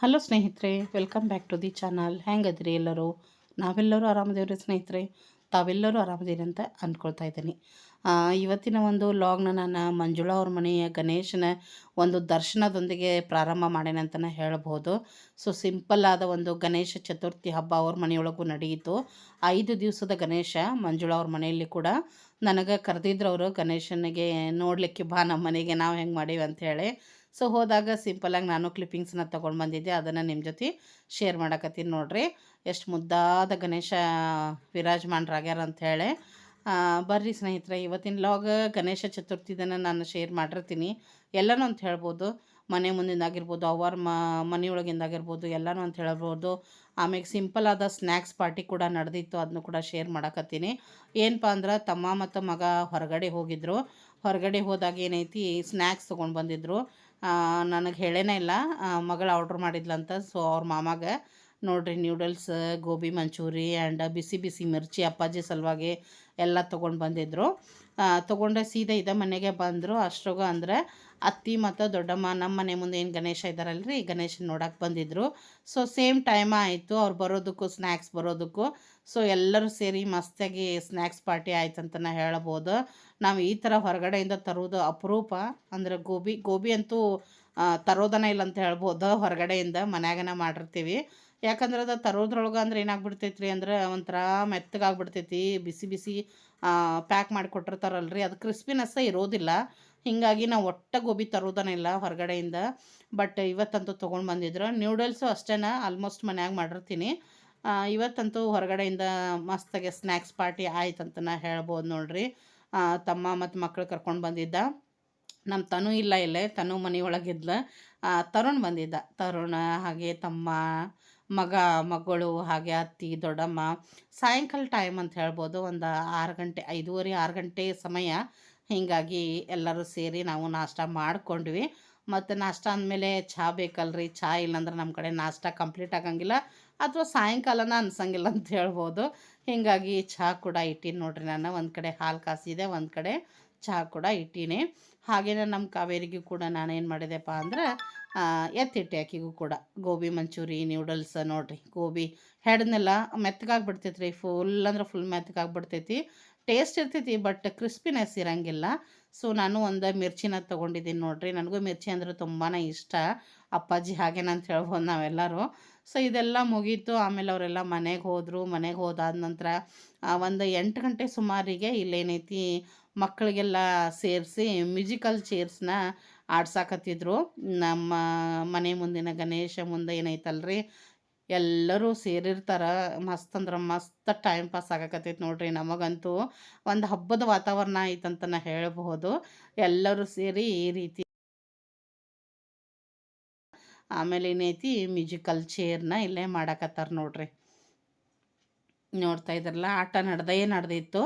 Hello ಸ್ನೇಹಿತರೆ welcome back to the channel ಹೆಂಗದ್ರಿ ಎಲ್ಲರೂ? ನಾವೆಲ್ಲರೂ ಆರಾಮದೇವ್ರಿ ಸ್ನೇಹಿತರೆ? ತಾವೆಲ್ಲರೂ ಆರಾಮದೇರಿ ಅಂತ ಅಂದ್ಕೊಳ್ತಾ ಇದ್ದೀನಿ. ಇವತ್ತಿನ ಒಂದು ಲಾಗ್ನ ನಾನು ಮಂಜುಳಾ ಅವ್ರ ಮನೆಯ ಗಣೇಶನ ಒಂದು ದರ್ಶನದೊಂದಿಗೆ ಪ್ರಾರಂಭ ಮಾಡೇನೆ ಅಂತಲೇ ಹೇಳ್ಬೋದು. ಸೊ ಸಿಂಪಲ್ ಆದ ಒಂದು ಗಣೇಶ ಚತುರ್ಥಿ ಹಬ್ಬ ಅವ್ರ ಮನೆಯೊಳಗೂ ನಡೆಯಿತು. ಐದು ದಿವಸದ ಗಣೇಶ ಮಂಜುಳಾ ಅವ್ರ ಮನೆಯಲ್ಲಿ ಕೂಡ. ನನಗೆ ಕರೆದಿದ್ರು ಅವರು ಗಣೇಶನಿಗೆ ನೋಡಲಿಕ್ಕೆ ಬಾ, ನಮ್ಮ ಮನೆಗೆ ನಾವು ಹೆಂಗೆ ಮಾಡೀವಿ ಅಂಥೇಳಿ ಸೊ ಹೋದಾಗ ಸಿಂಪಲಾಗಿ ನಾನು ಕ್ಲಿಪ್ಪಿಂಗ್ಸ್ನ ತೊಗೊಂಡು ಬಂದಿದ್ದೆ. ಅದನ್ನು ನಿಮ್ಮ ಜೊತೆ ಶೇರ್ ಮಾಡಕತ್ತೀನಿ ನೋಡಿರಿ. ಎಷ್ಟು ಮುದ್ದಾದ ಗಣೇಶ ವಿರಾಜಮಾನರಾಗ್ಯಾರ ಅಂಥೇಳಿ ಬರ್ರಿ ಸ್ನೇಹಿತರೆ, ಇವತ್ತಿನ ಲಾಗ ಗಣೇಶ ಚತುರ್ಥಿದನ್ನು ನಾನು ಶೇರ್ ಮಾಡಿರ್ತೀನಿ. ಎಲ್ಲನೂ ಅಂತ ಹೇಳ್ಬೋದು. ಮನೆ ಮುಂದಿಂದಾಗಿರ್ಬೋದು ಅವರ್ ಮನೆಯೊಳಗಿಂದಾಗಿರ್ಬೋದು, ಎಲ್ಲನೂ ಅಂತ ಹೇಳ್ಬೋದು. ಆಮೇಲೆ ಸಿಂಪಲ್ ಆದ ಸ್ನ್ಯಾಕ್ಸ್ ಪಾರ್ಟಿ ಕೂಡ ನಡೆದಿತ್ತು. ಅದನ್ನು ಕೂಡ ಶೇರ್ ಮಾಡಕತ್ತೀನಿ. ಏನಪ್ಪ ಅಂದ್ರೆ, ತಮ್ಮ ಮತ್ತು ಮಗ ಹೊರಗಡೆ ಹೋಗಿದ್ರು. ಹೊರಗಡೆ ಹೋದಾಗ ಏನೈತಿ ಸ್ನ್ಯಾಕ್ಸ್ ತೊಗೊಂಡು ಬಂದಿದ್ರು. ನನಗೆ ಹೇಳೇನೇ ಇಲ್ಲ. ಮಗಳು ಆರ್ಡ್ರ್ ಮಾಡಿದ್ಲಂತ ಸೊ ಅವ್ರ ಮಾಮಾಗ, ನೋಡ್ರಿ ನ್ಯೂಡಲ್ಸ್ ಗೋಬಿ ಮಂಚೂರಿ ಆ್ಯಂಡ್ ಬಿಸಿ ಬಿಸಿ ಮಿರ್ಚಿ ಅಪ್ಪಾಜಿ ಸಲುವಾಗಿ ಎಲ್ಲ ತೊಗೊಂಡು ಬಂದಿದ್ದರು ತೊಗೊಂಡೆ ಸೀದಾ ಇದ ಮನೆಗೆ ಬಂದರು. ಅಷ್ಟ್ರಾಗ ಅಂದ್ರೆ ಅತ್ತಿ ಮತ್ತು ದೊಡ್ಡಮ್ಮ ನಮ್ಮ ಮನೆ ಮುಂದೆ ಏನು ಗಣೇಶ ಇದ್ದಾರಲ್ರಿ ಗಣೇಶನ ನೋಡಕ್ಕೆ ಬಂದಿದ್ದರು ಸೊ ಸೇಮ್ ಟೈಮ್ ಆಯಿತು. ಅವ್ರು ಬರೋದಕ್ಕೂ ಸ್ನ್ಯಾಕ್ಸ್ ಬರೋದಕ್ಕೂ. ಸೊ ಎಲ್ಲರೂ ಸೇರಿ ಮಸ್ತಾಗಿ ಸ್ನ್ಯಾಕ್ಸ್ ಪಾರ್ಟಿ ಆಯ್ತು ಅಂತಲೇ ಹೇಳ್ಬೋದು. ನಾವು ಈ ಥರ ಹೊರಗಡೆಯಿಂದ ತರೋದು ಅಪರೂಪ. ಅಂದರೆ ಗೋಬಿ ಗೋಬಿ ಅಂತೂ ತರೋದನ ಇಲ್ಲ ಅಂತ ಹೇಳ್ಬೋದು. ಹೊರಗಡೆಯಿಂದ ಮನ್ಯಾಗನ ಮಾಡಿರ್ತೀವಿ. ಯಾಕಂದ್ರೆ ಅದು ತರೋದ್ರೊಳಗೆ ಅಂದ್ರೆ ಏನಾಗ್ಬಿಡ್ತೈತ್ರಿ ಅಂದ್ರೆ ಒಂಥರ ಮೆತ್ತಗಾಗ್ಬಿಡ್ತೈತಿ, ಬಿಸಿ ಬಿಸಿ ಪ್ಯಾಕ್ ಮಾಡಿ ಕೊಟ್ಟಿರ್ತಾರಲ್ರಿ ಅದು ಕ್ರಿಸ್ಪಿನೆಸ್ಸ ಇರೋದಿಲ್ಲ. ಹೀಗಾಗಿ ನಾವು ಒಟ್ಟ ಗೋಬಿ ತರೋದನ ಇಲ್ಲ ಹೊರಗಡೆಯಿಂದ. ಬಟ್ ಇವತ್ತಂತೂ ತೊಗೊಂಡು ಬಂದಿದ್ರು. ನ್ಯೂಡಲ್ಸು ಅಷ್ಟೇ ಆಲ್ಮೋಸ್ಟ್ ಮನ್ಯಾಗ ಮಾಡಿರ್ತೀನಿ. ಇವತ್ತಂತೂ ಹೊರಗಡೆಯಿಂದ ಮಸ್ತಾಗೆ ಸ್ನ್ಯಾಕ್ಸ್ ಪಾರ್ಟಿ ಆಯ್ತಂತ ನಾ ಹೇಳ್ಬೋದು ನೋಡ್ರಿ. ತಮ್ಮ ಮತ್ತು ಮಕ್ಕಳು ಕರ್ಕೊಂಡು ಬಂದಿದ್ದ. ನಮ್ಮ ತನು ಇಲ್ಲ ಇಲ್ಲೇ, ತನು ಮನೆಯೊಳಗಿದ್ಲ ತರುಣ್ ಬಂದಿದ್ದ. ತರುಣ, ಹಾಗೆ ತಮ್ಮ ಮಗ, ಮಗಳು ಹಾಗೆ ಅತ್ತಿ, ದೊಡ್ಡಮ್ಮ ಸಾಯಂಕಾಲ ಟೈಮ್ ಅಂತ ಹೇಳ್ಬೋದು. ಒಂದು ಆರು ಗಂಟೆ, ಐದೂವರೆ, ಆರು ಗಂಟೆ ಸಮಯ ಹೀಗಾಗಿ ಎಲ್ಲರೂ ಸೇರಿ ನಾವು ನಾಷ್ಟ ಮಾಡಿಕೊಂಡ್ವಿ. ಮತ್ತು ನಾಷ್ಟ ಅಂದಮೇಲೆ ಚಹಾ ಬೇಕಲ್ರಿ? ಚಹಾ ಇಲ್ಲಾಂದ್ರೆ ನಮ್ಮ ಕಡೆ ನಾಷ್ಟ ಕಂಪ್ಲೀಟ್ ಆಗಂಗಿಲ್ಲ. ಅಥವಾ ಸಾಯಂಕಾಲನ ಅನ್ಸಂಗಿಲ್ಲ ಅಂತ ಹೇಳ್ಬೋದು. ಹೀಗಾಗಿ ಚಹಾ ಕೂಡ ಇಟ್ಟೀನಿ ನೋಡ್ರಿ ನಾನು. ಒಂದು ಕಡೆ ಹಾಲು ಕಾಸಿದೆ, ಒಂದು ಕಡೆ ಚಹಾ ಕೂಡ ಇಟ್ಟೀನಿ. ಹಾಗೆಯೇ ನಮ್ಮ ಕಾವೇರಿಗೂ ಕೂಡ ನಾನು ಏನು ಮಾಡಿದೆಪ್ಪ ಅಂದ್ರೆ ಎತ್ತಿಟ್ಟೆ ಆಕಿಗೂ ಕೂಡ. ಗೋಬಿ ಮಂಚೂರಿ ನ್ಯೂಡಲ್ಸ್ ನೋಡ್ರಿ, ಗೋಬಿ ಹೆಡ್ನೆಲ್ಲ ಮೆತ್ತಗಾಗ್ಬಿಡ್ತೈತಿ ರೀ ಫುಲ್ ಅಂದ್ರೆ ಫುಲ್ ಮೆತ್ತಗಾಗ್ಬಿಡ್ತೈತಿ. ಟೇಸ್ಟ್ ಇರ್ತೈತಿ ಬಟ್ ಕ್ರಿಸ್ಪಿನೆಸ್ ಇರಂಗಿಲ್ಲ. ಸೊ ನಾನು ಒಂದು ಮಿರ್ಚಿನ ತೊಗೊಂಡಿದ್ದೀನಿ ನೋಡ್ರಿ. ನನಗೂ ಮಿರ್ಚಿ ಅಂದ್ರೆ ತುಂಬಾ ಇಷ್ಟ. ಅಪ್ಪಾಜಿ ಹಾಗೇನ ಅಂತ ಹೇಳ್ಬೋದು ನಾವೆಲ್ಲರೂ. ಸೊ ಇದೆಲ್ಲ ಮುಗೀತು. ಆಮೇಲೆ ಅವರೆಲ್ಲ ಮನೆಗೆ ಹೋದರು. ಮನೆಗೆ ಹೋದಾದ ನಂತರ ಒಂದು ಎಂಟು ಗಂಟೆ ಸುಮಾರಿಗೆ ಇಲ್ಲೇನೈತಿ ಮಕ್ಕಳಿಗೆಲ್ಲ ಸೇರಿಸಿ ಮ್ಯೂಸಿಕಲ್ ಚೇರ್ಸ್ನ ಆಡ್ಸಾಕತ್ತಿದ್ರು. ನಮ್ಮ ಮನೆ ಮುಂದಿನ ಗಣೇಶ ಮುಂದೆ ಏನೈತಲ್ರಿ, ಎಲ್ಲರೂ ಸೇರಿರ್ತಾರೆ. ಮಸ್ತ್ ಅಂದ್ರೆ ಮಸ್ತ್ ಟೈಮ್ ಪಾಸ್ ಆಗಕತ್ತೈತಿ ನೋಡ್ರಿ ನಮಗಂತೂ. ಒಂದು ಹಬ್ಬದ ವಾತಾವರಣ ಐತಂತ ನಾ ಹೇಳಬಹುದು. ಎಲ್ಲರೂ ಸೇರಿ ಈ ರೀತಿ ಆಮೇಲೆ ಏನೈತಿ, ಮ್ಯೂಸಿಕಲ್ ಚೇರ್ನ ಇಲ್ಲೇ ಮಾಡಾಕತ್ತಾರ ನೋಡ್ರಿ. ನೋಡ್ತಾ ಇದ್ರಲ್ಲ, ಆಟ ನಡೆದೇ ನಡೆದಿತ್ತು.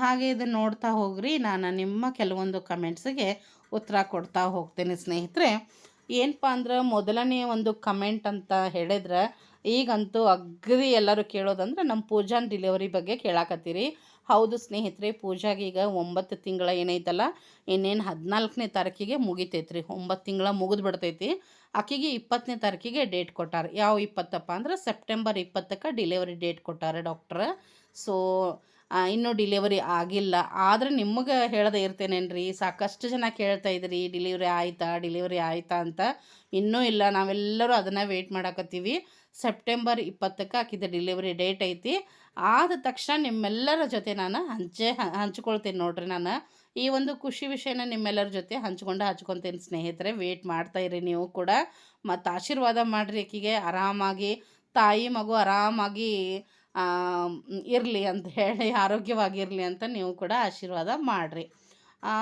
ಹಾಗೆ ಇದನ್ನು ನೋಡ್ತಾ ಹೋಗ್ರಿ. ನಾನು ನಿಮ್ಮ ಕೆಲವೊಂದು ಕಮೆಂಟ್ಸಿಗೆ ಉತ್ತರ ಕೊಡ್ತಾ ಹೋಗ್ತೇನೆ ಸ್ನೇಹಿತರೆ. ಏನಪ್ಪ ಅಂದ್ರೆ ಮೊದಲನೇ ಒಂದು ಕಮೆಂಟ್ ಅಂತ ಹೇಳಿದ್ರೆ, ಈಗಂತೂ ಅಗ್ರಿ ಎಲ್ಲರೂ ಕೇಳೋದಂದ್ರೆ ನಮ್ಮ ಪೂಜಾನ್ ಡಿಲಿವರಿ ಬಗ್ಗೆ ಕೇಳಾಕತ್ತೀರಿ. ಹೌದು ಸ್ನೇಹಿತರೆ, ಪೂಜಾಗೆ ಈಗ ಒಂಬತ್ತು ತಿಂಗಳ ಏನೈತಲ್ಲ, ಇನ್ನೇನು ಹದಿನಾಲ್ಕನೇ ತಾರೀಕಿಗೆ ಮುಗಿತೈತ್ರಿ. ಒಂಬತ್ತು ತಿಂಗಳ ಮುಗಿದು ಬಿಡ್ತೈತಿ. ಆಕೆಗೆ ಇಪ್ಪತ್ತನೇ ತಾರೀಕಿಗೆ ಡೇಟ್ ಕೊಟ್ಟಾರೆ. ಯಾವ ಇಪ್ಪತ್ತಪ್ಪ ಅಂದ್ರೆ ಸೆಪ್ಟೆಂಬರ್ ಇಪ್ಪತ್ತಕ್ಕೆ ಡಿಲಿವರಿ ಡೇಟ್ ಕೊಟ್ಟಾರೆ ಡಾಕ್ಟ್ರ ಸೊ ಇನ್ನೂ ಡಿಲಿವರಿ ಆಗಿಲ್ಲ. ಆದ್ರೆ ನಿಮಗೆ ಹೇಳದೆ ಇರ್ತೇನೇನ್ರಿ? ಸಾಕಷ್ಟು ಜನ ಕೇಳ್ತಾ ಇದ್ರಿ ಡಿಲಿವರಿ ಆಯ್ತಾ? ಡಿಲಿವರಿ ಆಯ್ತಾ? ಅಂತ. ಇನ್ನೂ ಇಲ್ಲ. ನಾವೆಲ್ಲರೂ ಅದನ್ನು ವೆಯ್ಟ್ ಮಾಡಕತ್ತೀವಿ. ಸೆಪ್ಟೆಂಬರ್ ಇಪ್ಪತ್ತಕ್ಕೆ ಆಕಿದ ಡಿಲಿವರಿ ಡೇಟ್ ಐತಿ. ಆದ ತಕ್ಷಣ ನಿಮ್ಮೆಲ್ಲರ ಜೊತೆ ನಾನು ಹಂಚೆ ಹಂಚ್ಕೊಳ್ತೀನಿ ನೋಡ್ರಿ ನಾನು. ಈ ಒಂದು ಖುಷಿ ವಿಷಯನ ನಿಮ್ಮೆಲ್ಲರ ಜೊತೆ ಹಂಚ್ಕೊಂಡು ಹಚ್ಕೊತೀನಿ ಸ್ನೇಹಿತರೆ ವೆಯ್ಟ್ ಇರಿ ನೀವು ಕೂಡ. ಮತ್ತು ಆಶೀರ್ವಾದ ಮಾಡಿರಿ ಆಕಿಗೆ ಆರಾಮಾಗಿ, ತಾಯಿ ಮಗು ಆರಾಮಾಗಿ ಇರಲಿ ಅಂತ ಹೇಳಿ, ಆರೋಗ್ಯವಾಗಿರಲಿ ಅಂತ ನೀವು ಕೂಡ ಆಶೀರ್ವಾದ ಮಾಡಿರಿ.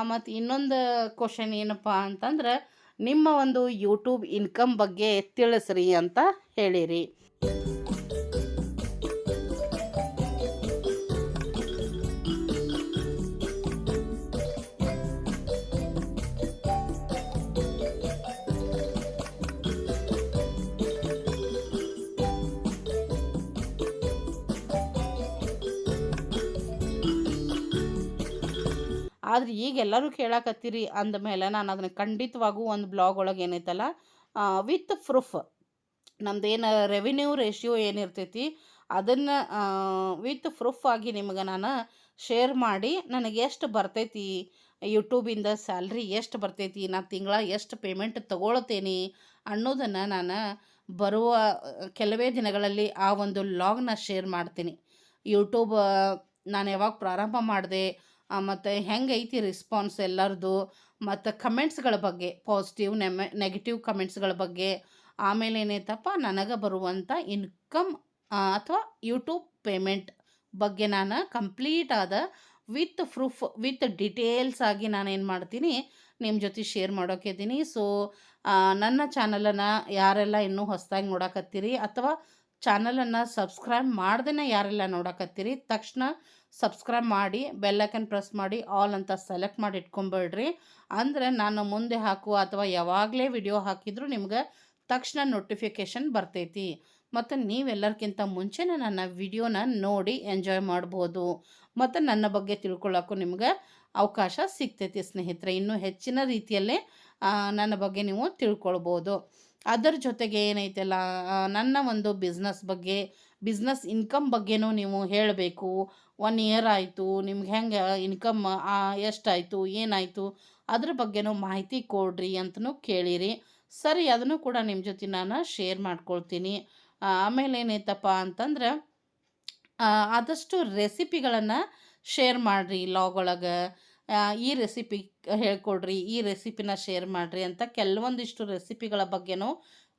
ಮತ್ತು ಇನ್ನೊಂದು ಕ್ವಶನ್ ಏನಪ್ಪ ಅಂತಂದ್ರೆ, ನಿಮ್ಮ ಒಂದು ಯೂಟ್ಯೂಬ್ ಇನ್ಕಮ್ ಬಗ್ಗೆ ತಿಳಿಸ್ರಿ ಅಂತ ಹೇಳಿರಿ. ಆದ್ರೆ ಈಗ ಎಲ್ಲರೂ ಕೇಳಾಕತ್ತೀರಿ ಅಂದಮೇಲೆ ನಾನು ಅದನ್ನು ಖಂಡಿತವಾಗೂ ಒಂದು ಬ್ಲಾಗ್ ಒಳಗೆ ಏನೈತಲ್ಲ ವಿತ್ ಪ್ರೂಫ್ ನಮ್ದೇನು ರೆವಿನ್ಯೂ ರೇಷಿಯೋ ಏನಿರ್ತೈತಿ, ಅದನ್ನು ವಿತ್ ಪ್ರೂಫ್ ಆಗಿ ನಿಮ್ಗೆ ನಾನು ಶೇರ್ ಮಾಡಿ, ನನಗೆ ಎಷ್ಟು ಬರ್ತೈತಿ ಯೂಟ್ಯೂಬಿಂದ ಸ್ಯಾಲ್ರಿ ಎಷ್ಟು ಬರ್ತೈತಿ ನಾನು ತಿಂಗಳ ಎಷ್ಟು ಪೇಮೆಂಟ್ ತೊಗೊಳ್ತೇನೆ ಅನ್ನೋದನ್ನು ನಾನು ಬರುವ, ಕೆಲವೇ ದಿನಗಳಲ್ಲಿ ಆ ಒಂದು ಲಾಗ್ನ ಶೇರ್ ಮಾಡ್ತೀನಿ. ಯೂಟ್ಯೂಬ್ ನಾನು ಯಾವಾಗ ಪ್ರಾರಂಭ ಮಾಡಿದೆ ಮತ್ತು ಹೆಂಗೈತಿ ರಿಸ್ಪಾನ್ಸ್ ಎಲ್ಲರದು? ಮತ್ತು ಕಮೆಂಟ್ಸ್ಗಳ ಬಗ್ಗೆ ಪಾಸಿಟಿವ್ ನೆಮೆ ನೆಗೆಟಿವ್ ಕಮೆಂಟ್ಸ್ಗಳ ಬಗ್ಗೆ. ಆಮೇಲೆ ಏನೈತಪ್ಪ? ನನಗೆ ಬರುವಂಥ ಇನ್ಕಮ್ ಅಥವಾ ಯೂಟ್ಯೂಬ್ ಪೇಮೆಂಟ್ ಬಗ್ಗೆ ನಾನು ಕಂಪ್ಲೀಟ್ ಆದ ವಿತ್ ಪ್ರೂಫ್ ವಿತ್ ಡಿಟೇಲ್ಸ್ ಆಗಿ ನಾನು ಏನು ಮಾಡ್ತೀನಿ? ನಿಮ್ಮ ಜೊತೆ ಶೇರ್ ಮಾಡೋಕಿದ್ದೀನಿ ಸೊ ನನ್ನ ಚಾನಲನ್ನು ಯಾರೆಲ್ಲ ಇನ್ನೂ ಹೊಸದಾಗಿ ನೋಡಕತ್ತೀರಿ ಅಥವಾ ಚಾನಲನ್ನು ಸಬ್ಸ್ಕ್ರೈಬ್ ಮಾಡ್ದೇ ಯಾರೆಲ್ಲ ನೋಡಕತ್ತೀರಿ? ತಕ್ಷಣ ಸಬ್ಸ್ಕ್ರೈಬ್ ಮಾಡಿ ಬೆಲ್ಲೈಕನ್ ಪ್ರೆಸ್ ಮಾಡಿ, ಆಲ್ ಅಂತ ಸೆಲೆಕ್ಟ್ ಮಾಡಿ ಇಟ್ಕೊಂಬೇಡ್ರಿ. ಅಂದರೆ ನಾನು ಮುಂದೆ ಹಾಕುವ ಅಥವಾ ಯಾವಾಗಲೇ ವಿಡಿಯೋ ಹಾಕಿದರೂ ನಿಮ್ಗೆ ತಕ್ಷಣ ನೋಟಿಫಿಕೇಷನ್ ಬರ್ತೈತಿ. ಮತ್ತು ನೀವೆಲ್ಲರಿಗಿಂತ ಮುಂಚೆನೇ ನನ್ನ ವಿಡಿಯೋನ ನೋಡಿ ಎಂಜಾಯ್ ಮಾಡ್ಬೋದು. ಮತ್ತು ನನ್ನ ಬಗ್ಗೆ ತಿಳ್ಕೊಳ್ಳೋಕ್ಕೂ ನಿಮ್ಗೆ ಅವಕಾಶ ಸಿಗ್ತೈತಿ ಸ್ನೇಹಿತರೆ. ಇನ್ನೂ ಹೆಚ್ಚಿನ ರೀತಿಯಲ್ಲೇ ನನ್ನ ಬಗ್ಗೆ ನೀವು ತಿಳ್ಕೊಳ್ಬೋದು. ಅದರ ಜೊತೆಗೆ ಏನೈತಲ್ಲ ನನ್ನ ಒಂದು ಬಿಸ್ನೆಸ್ ಬಗ್ಗೆ ಬಿಸ್ನೆಸ್ ಇನ್ಕಮ್ ಬಗ್ಗೆನೂ ನೀವು ಹೇಳಬೇಕು. ಒನ್ ಇಯರ್ ಆಯಿತು, ನಿಮ್ಗೆ ಹೆಂಗೆ ಇನ್ಕಮ್ ಎಷ್ಟಾಯಿತು, ಏನಾಯಿತು, ಅದ್ರ ಬಗ್ಗೆನೂ ಮಾಹಿತಿ ಕೊಡ್ರಿ ಅಂತಲೂ ಕೇಳಿರಿ. ಸರಿ, ಅದನ್ನು ಕೂಡ ನಿಮ್ಮ ಜೊತೆ ನಾನು ಶೇರ್ ಮಾಡ್ಕೊಳ್ತೀನಿ. ಆಮೇಲೆ ಏನೈತಪ್ಪ ಅಂತಂದ್ರೆ ಆದಷ್ಟು ರೆಸಿಪಿಗಳನ್ನು ಶೇರ್ ಮಾಡಿರಿ ಲಾಗ್ ಒಳಗೆ. ಈ ರೆಸಿಪಿ ಹೇಳ್ಕೊಡ್ರಿ, ಈ ರೆಸಿಪಿನ ಶೇರ್ ಮಾಡಿರಿ ಅಂತ ಕೆಲವೊಂದಿಷ್ಟು ರೆಸಿಪಿಗಳ ಬಗ್ಗೆನೂ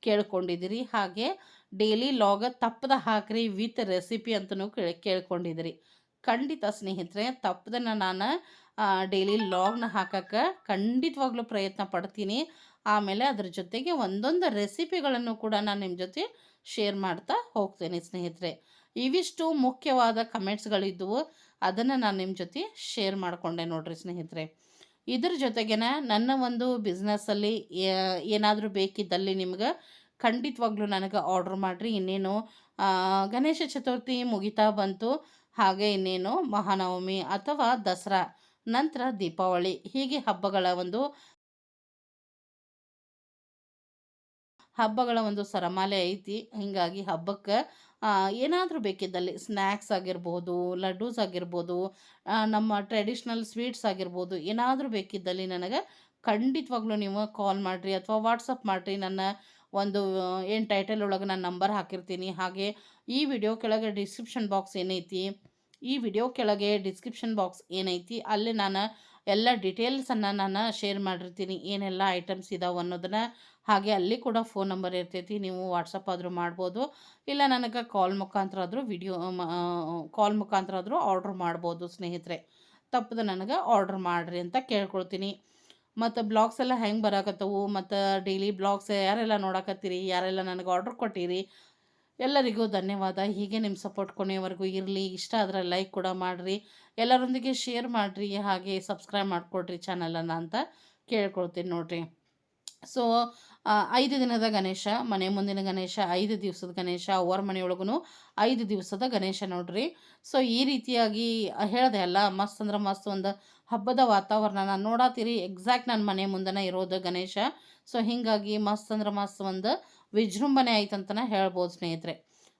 ಕೇಳ್ಕೊಂಡಿದ್ದೀರಿ ಹಾಗೆ ಡೈಲಿ ಲಾಗ ತಪ್ಪದ ಹಾಕ್ರಿ ವಿತ್ ರೆಸಿಪಿ ಅಂತಲೂ ಕೇಳಿ ಕೇಳ್ಕೊಂಡಿದ್ದೀರಿ ಖಂಡಿತ ಸ್ನೇಹಿತರೆ, ತಪ್ಪದನ್ನು ನಾನು ಡೈಲಿ ಲಾಗ್ನ ಹಾಕೋಕ್ಕೆ ಖಂಡಿತವಾಗ್ಲೂ ಪ್ರಯತ್ನ ಪಡ್ತೀನಿ. ಆಮೇಲೆ ಅದ್ರ ಜೊತೆಗೆ ಒಂದೊಂದು ರೆಸಿಪಿಗಳನ್ನು ಕೂಡ ನಾನು ನಿಮ್ಮ ಜೊತೆ ಶೇರ್ ಮಾಡ್ತಾ ಹೋಗ್ತೇನೆ ಸ್ನೇಹಿತರೆ. ಇವಿಷ್ಟು ಮುಖ್ಯವಾದ ಕಮೆಂಟ್ಸ್ಗಳಿದ್ದವು ಅದನ್ನು ನಾನು ನಿಮ್ಮ ಜೊತೆ ಶೇರ್ ಮಾಡಿಕೊಂಡೆ ನೋಡ್ರಿ ಸ್ನೇಹಿತರೆ. ಇದ್ರ ಜೊತೆಗೇನ ನನ್ನ ಒಂದು ಬಿಸ್ನೆಸ್ಸಲ್ಲಿ ಏನಾದರೂ ಬೇಕಿದ್ದಲ್ಲಿ ನಿಮ್ಗೆ ಖಂಡಿತವಾಗ್ಲೂ ನನಗೆ ಆರ್ಡ್ರ್ ಮಾಡಿರಿ. ಇನ್ನೇನು ಗಣೇಶ ಚತುರ್ಥಿ ಮುಗಿತಾ ಬಂತು ಹಾಗೆ ಇನ್ನೇನು ಮಹಾನವಮಿ ಅಥವಾ ದಸರಾ, ನಂತರ ದೀಪಾವಳಿ, ಹೀಗೆ ಹಬ್ಬಗಳ ಒಂದು ಹಬ್ಬಗಳ ಒಂದು ಸರಮಾಲೆ ಐತಿ. ಹೀಗಾಗಿ ಹಬ್ಬಕ್ಕೆ ಏನಾದರೂ ಬೇಕಿದ್ದಲ್ಲಿ ಸ್ನ್ಯಾಕ್ಸ್ ಆಗಿರ್ಬೋದು, ಲಡ್ಡೂಸ್ ಆಗಿರ್ಬೋದು ನಮ್ಮ ಟ್ರೆಡಿಷ್ನಲ್ ಸ್ವೀಟ್ಸ್ ಆಗಿರ್ಬೋದು, ಏನಾದರೂ ಬೇಕಿದ್ದಲ್ಲಿ ನನಗೆ ಖಂಡಿತವಾಗ್ಲೂ ನೀವು ಕಾಲ್ ಮಾಡಿರಿ ಅಥವಾ ವಾಟ್ಸಪ್ ಮಾಡಿರಿ. ನನ್ನ ಒಂದು ಏನು ಟೈಟಲ್ ಒಳಗೆ ನಾನು ನಂಬರ್ ಹಾಕಿರ್ತೀನಿ. ಹಾಗೆ ಈ ವಿಡಿಯೋ ಕೆಳಗೆ ಡಿಸ್ಕ್ರಿಪ್ಷನ್ ಬಾಕ್ಸ್ ಏನೈತಿ? ಈ ವಿಡಿಯೋ ಕೆಳಗೆ ಡಿಸ್ಕ್ರಿಪ್ಷನ್ ಬಾಕ್ಸ್ ಏನೈತಿ? ಅಲ್ಲಿ ನಾನು ಎಲ್ಲ ಡೀಟೇಲ್ಸನ್ನು ನಾನು ಶೇರ್ ಮಾಡಿರ್ತೀನಿ. ಏನೆಲ್ಲ ಐಟಮ್ಸ್ ಇದಾವೆ ಅನ್ನೋದನ್ನು. ಹಾಗೆ ಅಲ್ಲಿ ಕೂಡ ಫೋನ್ ನಂಬರ್ ಇರ್ತೈತಿ. ನೀವು ವಾಟ್ಸಪ್ ಆದರೂ ಮಾಡ್ಬೋದು. ಇಲ್ಲ ನನಗೆ ಕಾಲ್ ಮುಖಾಂತರ ಆದರೂ ವಿಡಿಯೋ ಕಾಲ್ ಮುಖಾಂತರ ಆದರೂ ಆರ್ಡ್ರ್ ಮಾಡ್ಬೋದು ಸ್ನೇಹಿತರೆ. ತಪ್ಪದ ನನಗೆ ಆರ್ಡ್ರ್ ಮಾಡಿರಿ ಅಂತ ಕೇಳ್ಕೊಳ್ತೀನಿ. ಮತ್ತು ಬ್ಲಾಗ್ಸ್ ಎಲ್ಲ ಹೆಂಗೆ ಬರಾಕತ್ತವು? ಮತ್ತು ಡೈಲಿ ಬ್ಲಾಗ್ಸ್ ಯಾರೆಲ್ಲ ನೋಡಕತ್ತೀರಿ? ಯಾರೆಲ್ಲ ನನಗೆ ಆರ್ಡ್ರ್ ಕೊಟ್ಟಿರಿ? ಎಲ್ಲರಿಗೂ ಧನ್ಯವಾದ. ಹೀಗೆ ನಿಮ್ಮ ಸಪೋರ್ಟ್ ಕೊನೆಯವರೆಗೂ ಇರಲಿ. ಇಷ್ಟ ಆದರೆ ಲೈಕ್ ಕೂಡ ಮಾಡಿರಿ. ಎಲ್ಲರೊಂದಿಗೆ ಶೇರ್ ಮಾಡಿರಿ. ಹಾಗೆ ಸಬ್ಸ್ಕ್ರೈಬ್ ಮಾಡಿಕೊಡ್ರಿ ಚಾನಲನ್ನು ಅಂತ ಕೇಳ್ಕೊಳ್ತೀನಿ ನೋಡಿರಿ. ಸೊ ಐದು ದಿನದ ಗಣೇಶ, ಮನೆ ಮುಂದಿನ ಗಣೇಶ, ಐದು ದಿವಸದ ಗಣೇಶ ಅವರ ಮನೆಯೊಳಗೂ ಐದು ದಿವಸದ ಗಣೇಶ ನೋಡ್ರಿ. ಸೊ ಈ ರೀತಿಯಾಗಿ ಹೇಳಿದೆ ಅಲ್ಲ, ಮಸ್ತ್ ಅಂದ್ರೆ ಮಸ್ತ್ ಒಂದು ಹಬ್ಬದ ವಾತಾವರಣ ನಾನು ನೋಡಾತೀರಿ. ಎಕ್ಸಾಕ್ಟ್ ನನ್ನ ಮನೆ ಮುಂದೆನೇ ಇರೋದು ಗಣೇಶ. ಸೊ ಹೀಗಾಗಿ ಮಸ್ತ್ ಅಂದ್ರೆ ಮಸ್ತ್ ಒಂದು ವಿಜೃಂಭಣೆ ಆಯ್ತಂತನೇ ಹೇಳ್ಬೋದು ಸ್ನೇಹಿತರೆ.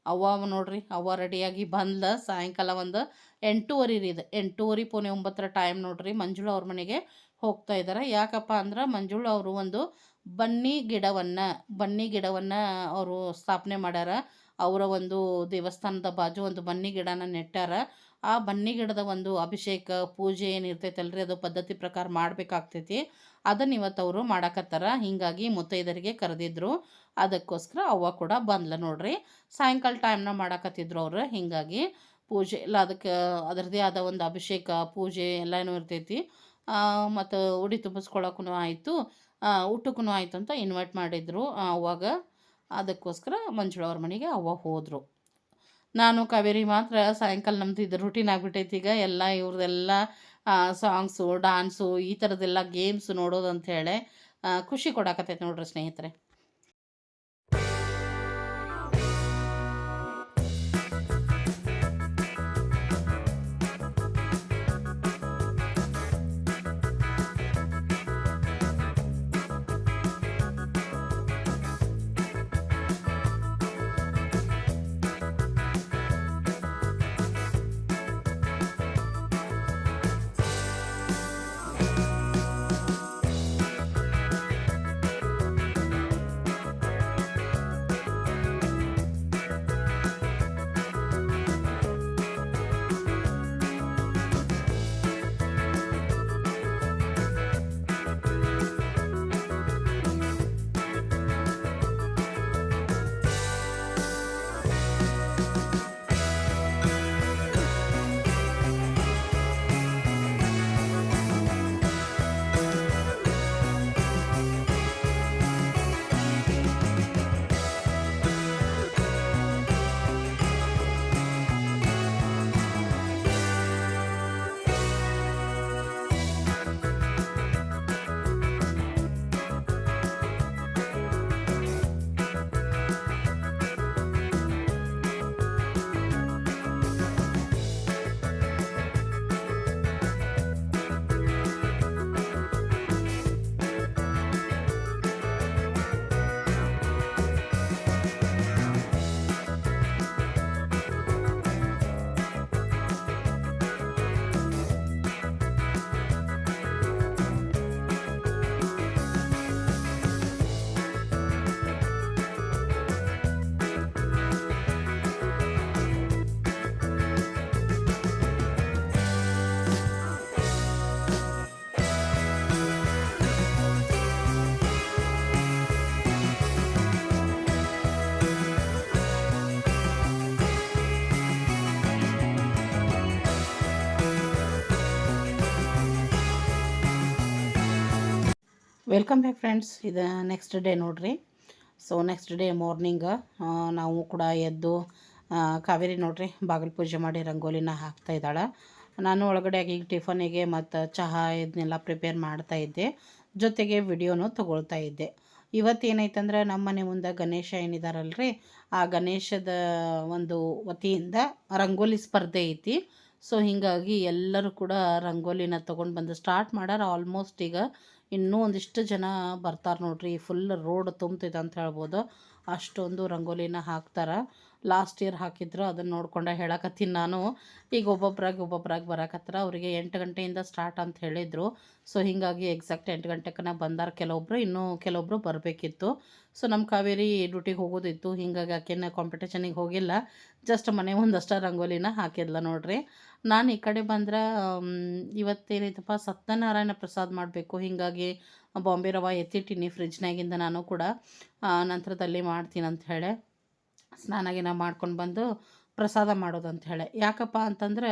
ಅವ್ವ ನೋಡ್ರಿ, ಅವ್ವ ರೆಡಿಯಾಗಿ ಬಂದ ಸಾಯಂಕಾಲ ಒಂದು ಎಂಟೂವರೆ ರೀ ಇದು ಎಂಟೂವರೆ ಪೋನೆ ಒಂಬತ್ತರ ಟೈಮ್ ನೋಡ್ರಿ ಮಂಜುಳ ಅವ್ರ ಮನೆಗೆ ಹೋಗ್ತಾ ಇದ್ದಾರೆ ಯಾಕಪ್ಪ ಅಂದ್ರೆ ಮಂಜುಳ ಅವರು ಒಂದು ಬನ್ನಿ ಗಿಡವನ್ನು ಬನ್ನಿ ಗಿಡವನ್ನು ಅವರು ಸ್ಥಾಪನೆ ಮಾಡ್ಯಾರ. ಅವರ ಒಂದು ದೇವಸ್ಥಾನದ ಬಾಜು ಒಂದು ಬನ್ನಿ ಗಿಡನ ನೆಟ್ಟಾರ ಆ ಬನ್ನಿ ಗಿಡದ ಒಂದು ಅಭಿಷೇಕ, ಪೂಜೆ ಏನಿರ್ತೈತಲ್ರಿ ಅದು ಪದ್ಧತಿ ಪ್ರಕಾರ ಮಾಡಬೇಕಾಗ್ತೈತಿ. ಅದನ್ನು ಇವತ್ತು ಅವರು ಮಾಡಾಕತ್ತಾರ. ಹೀಗಾಗಿ ಮುತ್ತೈದರಿಗೆ ಕರೆದಿದ್ರು. ಅದಕ್ಕೋಸ್ಕರ ಅವ್ವ ಕೂಡ ಬಂದ್ಲ ನೋಡ್ರಿ. ಸಾಯಂಕಾಲ ಟೈಮ್ನ ಮಾಡಾಕತ್ತಿದ್ರು ಅವರು. ಹೀಗಾಗಿ ಪೂಜೆ ಇಲ್ಲ ಅದಕ್ಕೆ ಅದರದೇ ಆದ ಒಂದು ಅಭಿಷೇಕ, ಪೂಜೆ ಎಲ್ಲನೂ ಇರ್ತೈತಿ. ಮತ್ತು ಉಡಿ ತುಂಬಿಸ್ಕೊಳಕ್ಕೂ ಆಯಿತು. ಊಟಕ್ಕೂ ಆಯಿತು ಅಂತ ಇನ್ವೈಟ್ ಮಾಡಿದರು. ಅವಾಗ ಅದಕ್ಕೋಸ್ಕರ ಮಂಜುಳವ್ರ ಮನೆಗೆ ಅವ್ವ ಹೋದರು. ನಾನು ಕಾವೇರಿ ಮಾತ್ರ ಸಾಯಂಕಾಲ ನಮ್ದು ಇದು ರುಟೀನ್ ಆಗಿಬಿಟ್ಟೈತಿ ಈಗ. ಎಲ್ಲ ಇವ್ರದ್ದೆಲ್ಲ ಸಾಂಗ್ಸು ಡಾನ್ಸು ಈ ಥರದ್ದೆಲ್ಲ ಗೇಮ್ಸ್ ನೋಡೋದು ಅಂಥೇಳಿ ಖುಷಿ ಕೊಡಕತ್ತೈತೆ ನೋಡ್ರಿ ಸ್ನೇಹಿತರೆ. ವೆಲ್ಕಮ್ ಬ್ಯಾಕ್ ಫ್ರೆಂಡ್ಸ್ ಇದು ನೆಕ್ಸ್ಟ್ ಡೇ ನೋಡ್ರಿ. ಸೊ ನೆಕ್ಸ್ಟ್ ಡೇ ಮಾರ್ನಿಂಗ್ ನಾವು ಕೂಡ ಎದ್ದು ಕಾವೇರಿ ನೋಡ್ರಿ, ಬಾಗಿಲು ಪೂಜೆ ಮಾಡಿ ರಂಗೋಲಿನ ಹಾಕ್ತಾ ಇದ್ದಾಳೆ. ನಾನು ಒಳಗಡೆ ಈಗ ಟಿಫನಿಗೆ ಮತ್ತು ಚಹಾ ಇದನ್ನೆಲ್ಲ ಪ್ರಿಪೇರ್ ಮಾಡ್ತಾ ಇದ್ದೆ. ಜೊತೆಗೆ ವಿಡಿಯೋನು ತೊಗೊಳ್ತಾ ಇದ್ದೆ. ಇವತ್ತೇನೈತಂದ್ರೆ ನಮ್ಮ ಮನೆ ಮುಂದೆ ಗಣೇಶ ಏನಿದಾರಲ್ರಿ, ಆ ಗಣೇಶದ ಒಂದು ವತಿಯಿಂದ ರಂಗೋಲಿ ಸ್ಪರ್ಧೆ ಐತಿ. ಸೊ ಹೀಗಾಗಿ ಎಲ್ಲರೂ ಕೂಡ ರಂಗೋಲಿನ ತೊಗೊಂಡು ಬಂದು ಸ್ಟಾರ್ಟ್ ಮಾಡಾರ. ಆಲ್ಮೋಸ್ಟ್ ಈಗ ಇನ್ನೂ ಒಂದಿಷ್ಟು ಜನ ಬರ್ತಾರೆ ನೋಡ್ರಿ ಫುಲ್ ರೋಡ್ ತುಂಬ್ತೈತೆ ಅಂತ ಹೇಳ್ಬೋದು. ಅಷ್ಟೊಂದು ರಂಗೋಲಿನ ಹಾಕ್ತಾರೆ. ಲಾಸ್ಟ್ ಇಯರ್ ಹಾಕಿದ್ರು, ಅದನ್ನು ನೋಡ್ಕೊಂಡೆ ಹೇಳಕತ್ತೀನಿ ನಾನು. ಈಗ ಒಬ್ಬೊಬ್ರಾಗಿ ಒಬ್ಬೊಬ್ರಾಗಿ ಬರಕತ್ತಾರ ಅವರಿಗೆ ಎಂಟು ಗಂಟೆಯಿಂದ ಸ್ಟಾರ್ಟ್ ಅಂತ ಹೇಳಿದರು. ಸೊ ಹೀಗಾಗಿ ಎಕ್ಸಾಕ್ಟ್ ಎಂಟು ಗಂಟೆಕನ ಬಂದಾರ ಕೆಲವೊಬ್ರು, ಇನ್ನೂ ಕೆಲವೊಬ್ರು ಬರಬೇಕಿತ್ತು. ಸೊ ನಮ್ಮ ಕಾವೇರಿ ಡ್ಯೂಟಿಗೆ ಹೋಗೋದಿತ್ತು. ಹೀಗಾಗಿ ಆಕೆನ ಕಾಂಪಿಟೇಷನಿಗೆ ಹೋಗಿಲ್ಲ. ಜಸ್ಟ್ ಮನೆ ಒಂದಷ್ಟು ರಂಗೋಲಿನ ಹಾಕಿದ್ಲ ನೋಡ್ರಿ. ನಾನು ಈ ಕಡೆ ಬಂದ್ರೆ ಇವತ್ತೇನೈತಪ್ಪ, ಸತ್ಯನಾರಾಯಣ ಪ್ರಸಾದ್ ಮಾಡಬೇಕು. ಹೀಗಾಗಿ ಬಾಂಬೆ ರವೆ ಎತ್ತಿಟ್ಟಿನಿ ಫ್ರಿಜ್ನಾಗಿಂದ ನಾನು ಕೂಡ. ನಂತರದಲ್ಲಿ ಮಾಡ್ತೀನಿ ಅಂತ ಹೇಳಿ. ಸ್ನಾನ ಗಿನ ಮಾಡ್ಕೊಂಡು ಬಂದು ಪ್ರಸಾದ ಮಾಡೋದು ಅಂತ ಹೇಳಿ ಯಾಕಪ್ಪ ಅಂತಂದ್ರೆ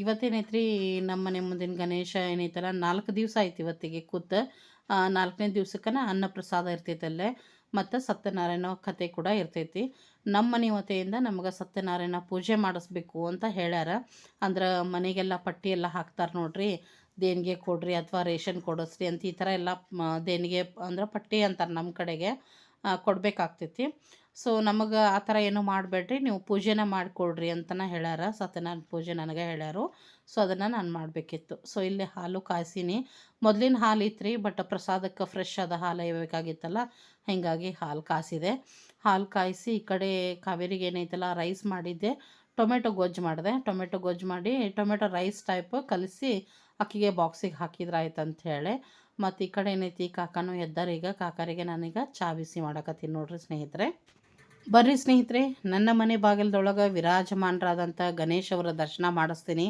ಇವತ್ತೇನೈತ್ರಿ ನಮ್ಮ ಮನೆ ಮುಂದಿನ ಗಣೇಶ ಏನೈತಲ್ಲ, ನಾಲ್ಕು ದಿವಸ ಆಯ್ತು ಇವತ್ತಿಗೆ ಕೂತ ನಾಲ್ಕನೇ ದಿವ್ಸಕ್ಕನ ಅನ್ನ ಪ್ರಸಾದ ಇರ್ತೈತಲ್ಲೇ ಮತ್ತು ಸತ್ಯನಾರಾಯಣ ಕತೆ ಕೂಡ ಇರ್ತೈತಿ. ನಮ್ಮ ಮನೆ ವತಿಯಿಂದ ನಮ್ಗೆ ಸತ್ಯನಾರಾಯಣ ಪೂಜೆ ಮಾಡಿಸ್ಬೇಕು ಅಂತ ಹೇಳ್ಯಾರ. ಅಂದ್ರೆ ಮನೆಗೆಲ್ಲ ಪಟ್ಟಿ ಎಲ್ಲ ಹಾಕ್ತಾರೆ ನೋಡ್ರಿ, ದೇಣಿಗೆ ಕೊಡ್ರಿ ಅಥವಾ ರೇಷನ್ ಕೊಡಿಸ್ರಿ ಅಂತ ಈ ಥರ ಎಲ್ಲ ದೇಣಿಗೆ ಅಂದ್ರೆ ಪಟ್ಟಿ ಅಂತಾರೆ ನಮ್ಮ ಕಡೆಗೆ ಕೊಡಬೇಕಾಗ್ತೈತಿ. ಸೊ ನಮಗೆ ಆ ಥರ ಏನು ಮಾಡಬೇಡ್ರಿ, ನೀವು ಪೂಜೆನ ಮಾಡಿಕೊಡ್ರಿ ಅಂತನ ಹೇಳ್ಯಾರ. ಸತ್ಯನಾರಾಯಣ ಪೂಜೆ ನನಗೆ ಹೇಳ್ಯಾರು. ಸೊ ಅದನ್ನು ನಾನು ಮಾಡಬೇಕಿತ್ತು. ಸೊ ಇಲ್ಲಿ ಹಾಲು ಕಾಯಿಸೀನಿ. ಮೊದಲಿನ ಹಾಲು ಇತ್ತು ರೀ ಬಟ್ ಪ್ರಸಾದಕ್ಕೆ ಫ್ರೆಶ್ ಆದ ಹಾಲು ಬೇಕಾಗಿತ್ತಲ್ಲ ಹೀಗಾಗಿ ಹಾಲು ಕಾಯಿಸಿದೆ. ಹಾಲು ಕಾಯಿಸಿ ಈ ಕಡೆ ಕಾವೇರಿಗೆ ಏನೈತಲ್ಲ ರೈಸ್ ಮಾಡಿದ್ದೆ. ಟೊಮೆಟೊ ಗೊಜ್ಜು ಮಾಡಿದೆ. ಟೊಮೆಟೊ ಗೊಜ್ಜು ಮಾಡಿ, ಟೊಮೆಟೊ ರೈಸ್ ಟೈಪ್ ಕಲಿಸಿ ಅಕ್ಕಿಗೆ ಬಾಕ್ಸಿಗೆ ಹಾಕಿದ್ರೆ ಆಯ್ತು ಮತ್ತು ಈ ಕಡೆ ಏನೈತಿ, ಕಾಕಾನು ಎದ್ದಾರೀಗ ಕಾಕರಿಗೆ ನಾನೀಗ ಚಾ ಬಿಸಿ ಮಾಡಕತ್ತೀನಿ ನೋಡ್ರಿ ಸ್ನೇಹಿತರೆ. ಬರ್ರಿ ಸ್ನೇಹಿತರೆ, ನನ್ನ ಮನೆ ಬಾಗಿಲದೊಳಗೆ ವಿರಾಜಮಾನರಾದಂಥ ಗಣೇಶ್ ಅವರ ದರ್ಶನ ಮಾಡಿಸ್ತೀನಿ.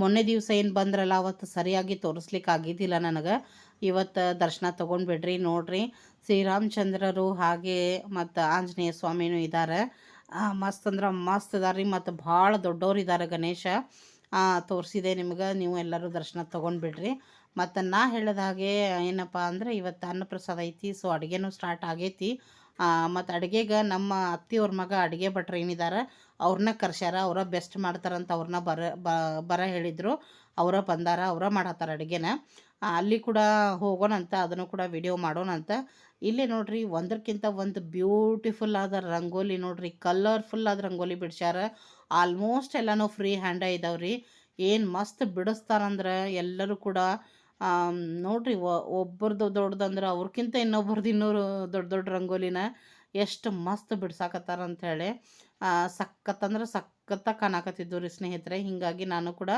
ಮೊನ್ನೆ ದಿವಸ ಏನು ಬಂದ್ರಲ್ಲ, ಅವತ್ತು ಸರಿಯಾಗಿ ತೋರಿಸ್ಲಿಕ್ಕೆ ಆಗಿದ್ದಿಲ್ಲ ನನಗೆ. ಇವತ್ತು ದರ್ಶನ ತೊಗೊಂಡ್ಬಿಡ್ರಿ, ನೋಡ್ರಿ. ಶ್ರೀರಾಮಚಂದ್ರರು ಹಾಗೆ ಮತ್ತು ಆಂಜನೇಯ ಸ್ವಾಮಿನೂ ಇದ್ದಾರೆ ಮಸ್ತ್ ಅಂದ್ರೆ ಮಸ್ತ್ ಇದಾರೆ ರೀ ಮತ್ತು ಭಾಳ ದೊಡ್ಡವ್ರು ಇದ್ದಾರೆ ಗಣೇಶ. ತೋರಿಸಿದೆ ನಿಮ್ಗೆ, ನೀವು ಎಲ್ಲರೂ ದರ್ಶನ ತೊಗೊಂಡ್ಬಿಡ್ರಿ. ಮತ್ತು ನಾ ಹೇಳಿದ ಹಾಗೆ ಏನಪ್ಪ ಅಂದರೆ, ಇವತ್ತು ಅನ್ನಪ್ರಸಾದ ಐತಿ, ಸೊ ಅಡುಗೆನೂ ಸ್ಟಾರ್ಟ್ ಆಗೈತಿ. ಮತ್ತು ಅಡುಗೆಗೆ ನಮ್ಮ ಅತ್ತಿಯವ್ರ ಮಗ ಅಡುಗೆ ಭಟ್ರು ಏನಿದ್ದಾರೆ ಅವ್ರನ್ನ ಕರ್ಸ್ಯಾರ, ಅವರ ಬೆಸ್ಟ್ ಮಾಡ್ತಾರಂತ ಅವ್ರನ್ನ ಬರ ಬರ ಹೇಳಿದರು. ಅವರ ಬಂದಾರ, ಅವರ ಮಾಡತ್ತಾರ ಅಡುಗೆನ. ಅಲ್ಲಿ ಕೂಡ ಹೋಗೋಣಂತ, ಅದನ್ನು ಕೂಡ ವಿಡಿಯೋ ಮಾಡೋಣಂತ. ಇಲ್ಲಿ ನೋಡ್ರಿ ಒಂದಕ್ಕಿಂತ ಒಂದು ಬ್ಯೂಟಿಫುಲ್ ಆದ ರಂಗೋಲಿ ನೋಡ್ರಿ ಕಲರ್ಫುಲ್ ಆದ ರಂಗೋಲಿ ಬಿಡ್ಸ್ಯಾರ. ಆಲ್ಮೋಸ್ಟ್ ಎಲ್ಲನೂ ಫ್ರೀ ಹ್ಯಾಂಡ ಇದಾವ್ರಿ. ಏನು ಮಸ್ತ್ ಬಿಡಿಸ್ತಾರಂದ್ರೆ ಎಲ್ಲರೂ ಕೂಡ ನೋಡ್ರಿ ಒಬ್ಬರದು ದೊಡ್ಡದಂದ್ರೆ ಅವ್ರಕ್ಕಿಂತ ಇನ್ನೊಬ್ರದ್ದು ಇನ್ನೂರು ದೊಡ್ಡ ದೊಡ್ಡ ರಂಗೋಲಿನ ಎಷ್ಟು ಮಸ್ತ್ ಬಿಡ್ಸಾಕತ್ತಾರ ಅಂಥೇಳಿ ಸಖತ್ತಂದ್ರೆ ಸಖತ್ತಾಗಿ ಕಾಣಕತ್ತಿದ್ದು ರೀ ಸ್ನೇಹಿತರೆ. ಹೀಗಾಗಿ ನಾನು ಕೂಡ